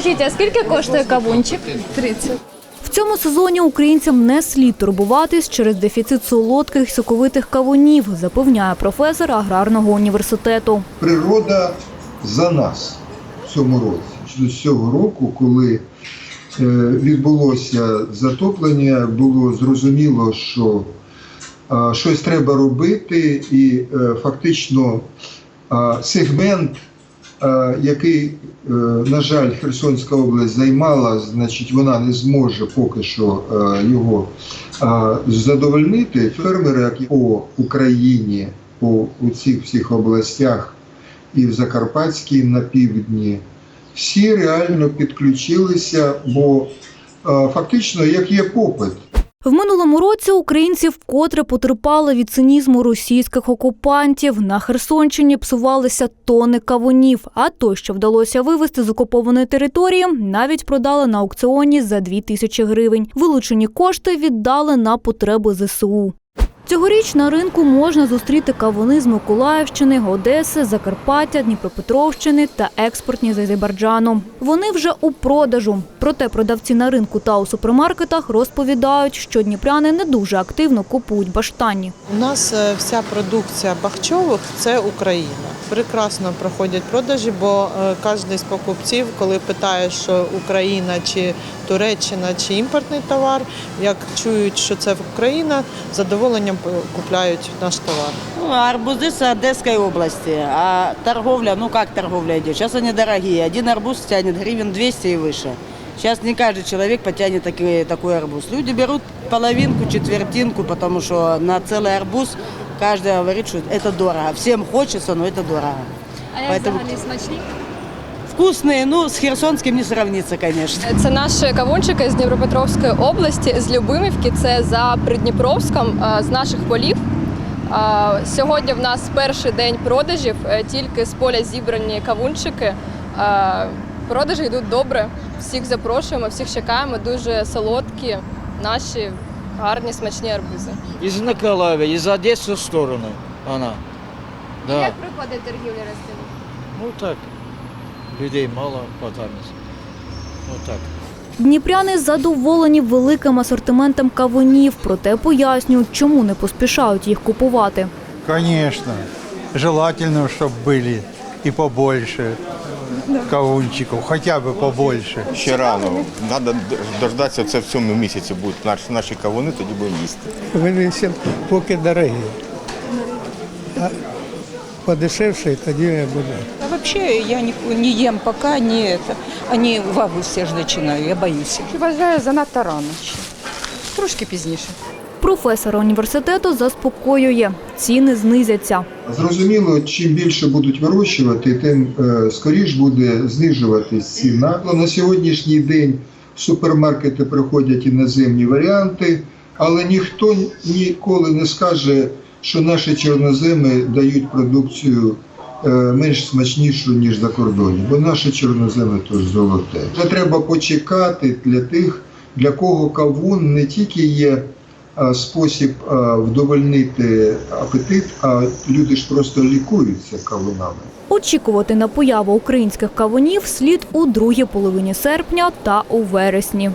Скажіть, а скільки коштує кавунчик? 30. В цьому сезоні українцям не слід турбуватись через дефіцит солодких соковитих кавунів, запевняє професор аграрного університету. природа за нас в цьому році. З цього року, коли е, відбулося затоплення, було зрозуміло, що щось треба робити, і е, фактично сегмент, який, е, на жаль, Херсонська область займала, значить, вона не зможе поки що е, його е, задовольнити. Фермери, які по Україні, по у цих всіх областях і в Закарпатській на півдні, всі реально підключилися, бо е, фактично як є попит. В минулому році українці вкотре потерпали від цинізму російських окупантів. На Херсонщині псувалися тони кавунів, а той, що вдалося вивезти з окупованої території, навіть продали на аукціоні за 2 тисячі гривень. Вилучені кошти віддали на потреби ЗСУ. Цьогоріч на ринку можна зустріти кавуни з Миколаївщини, Одеси, Закарпаття, Дніпропетровщини та експортні з Азербайджану. Вони вже у продажу. Проте продавці на ринку та у супермаркетах розповідають, що дніпряни не дуже активно купують баштані. У нас е, вся продукція бахчових це Україна. Прекрасно проходять продажі, бо е, кожен з покупців, коли питає, що Україна чи Туреччина чи імпортний товар, як чують, що це Україна, задоволенням е, купляють наш товар. Ну, арбузы с Одесской области, а торговля, ну как торговля идет? Сейчас они дорогие. Один арбуз тянет гривен 200 и выше. Сейчас не каждый человек потянет такой, такой арбуз. Люди берут половинку, четвертинку, потому что на целый арбуз каждый говорит, что это дорого. Всем хочется, но это дорого. А як Поэтому- взагалі смачні? Вкусные, ну, с херсонским не сравнится, конечно. Це наші кавунчики з Дніпропетровської області, з Любимівки. Це за Придніпровськом е, з наших полів. Е, Сьогодні в нас перший день продажів, е, тільки з поля зібрані кавунчики. Продажі йдуть добре. Всіх запрошуємо, всіх чекаємо. Дуже солодкі, наші гарні смачні арбузи. Из Николаева, из Одессы в сторону она. Да. Як проходить торгівля рослин? Ну так Людей мало потарниц. Вот так. Дніпряни задоволені великим асортиментом кавунів, проте пояснюють, чому не поспішають їх купувати. Конечно. Желательно, чтобы были и побольше кавунчиков, хотя бы побольше. Ще рано. Треба дождатися, це в цьому місяці будуть наші, наші кавуни, тоді будемо їсти. Вони всі поки дорогі. Подешевше тоді буде. А вообще я не, не ем пока, не это. Они в августе же начинаю, я боюсь. Вважаю занадто рано ще. Трошки пізніше. Професор університету заспокоює, ціни знизяться. Зрозуміло, чим більше будуть вирощувати, тим е, скоріш буде знижуватись ціна. Ну, На сьогоднішній день в супермаркети приходять іноземні варіанти, але ніхто ніколи не скаже, що наші чорноземи дають продукцію е, менш смачнішу, ніж за кордоні, бо наші чорноземи то золоте. Це треба почекати для тих, для кого кавун не тільки є спосіб вдовольнити апетит, а люди ж просто лікуються кавунами. Очікувати на появу українських кавунів слід у другій половині серпня та у вересні.